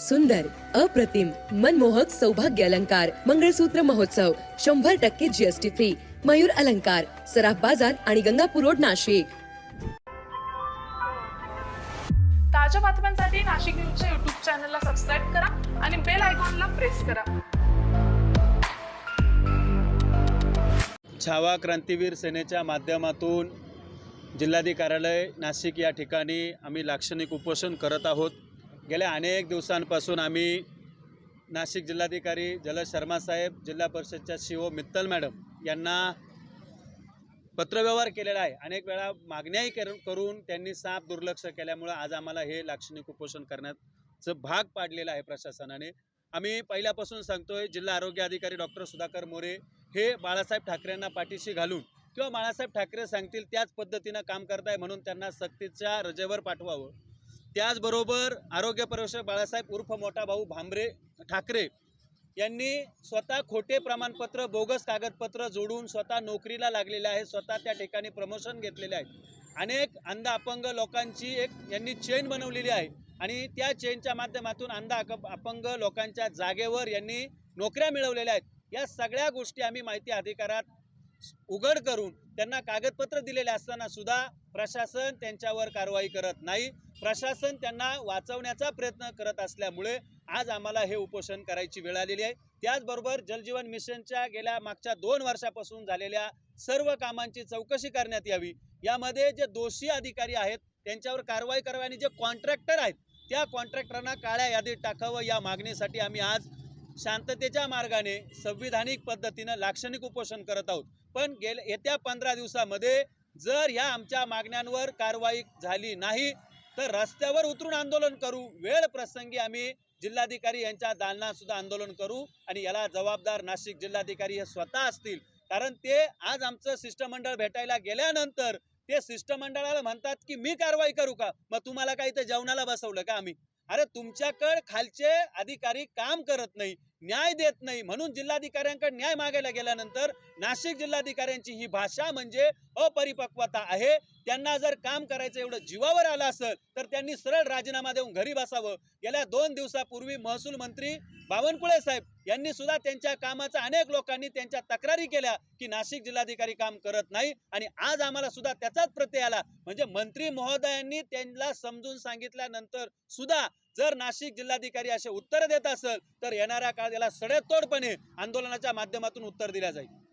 सुंदर अप्रतिम मनमोहक सौभाग्य अलंकार मंगळसूत्र महोत्सव शंभर टक्के जीएसटी फ्री मयूर अलंकार सराफ बाजार आणि गंगापूर रोड नाशिक. ताज्या बातम्यांसाठी नाशिक न्यूजच्या युट्यूब चॅनलला सबस्क्राईब करा आणि बेल आयकॉनला प्रेस करा. छावा क्रांतीवीर सेनेच्या माध्यमातून जिल्हाधिकारी कार्यालय नाशिक या ठिकाणी आम्ही लाक्षणिक उपोषण करत आहोत. गेल्या अनेक दिवसांपासून आम्ही नाशिक जिल्हाधिकारी जलज शर्मा साहेब जिल्हा परिषदच्या सी ओ मित्तल मॅडम यांना पत्रव्यवहार केलेला आहे. अनेक वेळा मागण्याही कर- करून त्यांनी साफ दुर्लक्ष केल्यामुळं आज आम्हाला हे लाक्षणिक उपोषण करण्याचं भाग पाडलेलं आहे प्रशासनाने. आम्ही पहिल्यापासून सांगतोय जिल्हा आरोग्य अधिकारी डॉक्टर सुधाकर मोरे हे बाळासाहेब ठाकरेंना पाठीशी घालून किंवा बाळासाहेब ठाकरे सांगतील त्याच पद्धतीनं काम करताय म्हणून त्यांना सक्तीच्या रजेवर पाठवावं. त्याचबरोबर आरोग्य परिषद बाळासाहेब उर्फ मोठा भाऊ भांबरे ठाकरे यांनी स्वतः खोटे प्रमाणपत्र बोगस कागदपत्र जोडून स्वतः नोकरीला लागलेले आहे स्वतः त्या ठिकाणी प्रमोशन घेतलेले आहे अनेक अंध अपंग लोकांची एक यांनी चेन बनवलेली आहे. आणि त्या चेनच्या माध्यमातून अंध अपंग लोकांच्या जागेवर यांनी नोकऱ्या मिळवलेल्या आहेत. या सगळ्या गोष्टी आम्ही माहिती अधिकारात उघड करून त्यांना कागदपत्र दिलेले असताना सुद्धा प्रशासन त्यांच्यावर कारवाई करत नाही. प्रशासन त्यांना वाचवण्याचा प्रयत्न करत असल्यामुळे आज आम्हाला हे उपोषण करायची वेळ आलेली आहे. त्याचबरोबर जलजीवन मिशनच्या गेल्या मागच्या दोन वर्षापासून झालेल्या सर्व कामांची चौकशी करण्यात यावी. यामध्ये जे दोषी अधिकारी आहेत त्यांच्यावर कारवाई करावी आणि जे कॉन्ट्रॅक्टर आहेत त्या कॉन्ट्रॅक्टरांना काळ्या यादीत टाकावं या मागणीसाठी आम्ही आज शांततेच्या मार्गाने संविधानिक पद्धतीनं लाक्षणिक उपोषण करत आहोत. पण गेल येत्या पंधरा दिवसामध्ये जर ह्या आमच्या मागण्यांवर कारवाई झाली नाही तर रस्त्यावर उतरून आंदोलन करू. वेळ प्रसंगी आम्ही जिल्हाधिकारी यांच्या दालनात सुद्धा आंदोलन करू आणि याला जबाबदार नाशिक जिल्हाधिकारी हे स्वतः असतील. कारण ते आज आमचं शिष्टमंडळ भेटायला गेल्यानंतर ते शिष्टमंडळाला म्हणतात की मी कारवाई करू का? मग तुम्हाला काही ते जेवणाला बसवलं का आम्ही? अरे तुमच्याकडे खालचे अधिकारी काम करत नाही न्याय देत नाही म्हणून जिल्हाधिकाऱ्यांकडे न्याय मागायला गेल्यानंतर नाशिक जिल्हाधिकाऱ्यांची ही भाषा म्हणजे अपरिपक्वता आहे. त्यांना जर काम करायचं एवढं जीवावर आलं असेल तर त्यांनी सरळ राजीनामा देऊन घरी बसावं. गेल्या दोन दिवसापूर्वी महसूल मंत्री बावनकुळे साहेब यांनी सुद्धा त्यांच्या कामाचा अनेक लोकांनी त्यांच्या तक्रारी केल्या की नाशिक जिल्हाधिकारी काम करत नाही आणि आज आम्हाला सुद्धा त्याचाच प्रत्यय आला. म्हणजे मंत्री महोदयांनी त्यांना समजून सांगितल्यानंतर सुद्धा जर नाशिक जिल्हाधिकारी असे उत्तर देत असेल तर येणाऱ्या काळात याला सडेतोडपणे आंदोलनाच्या माध्यमातून उत्तर दिल्या जाईल.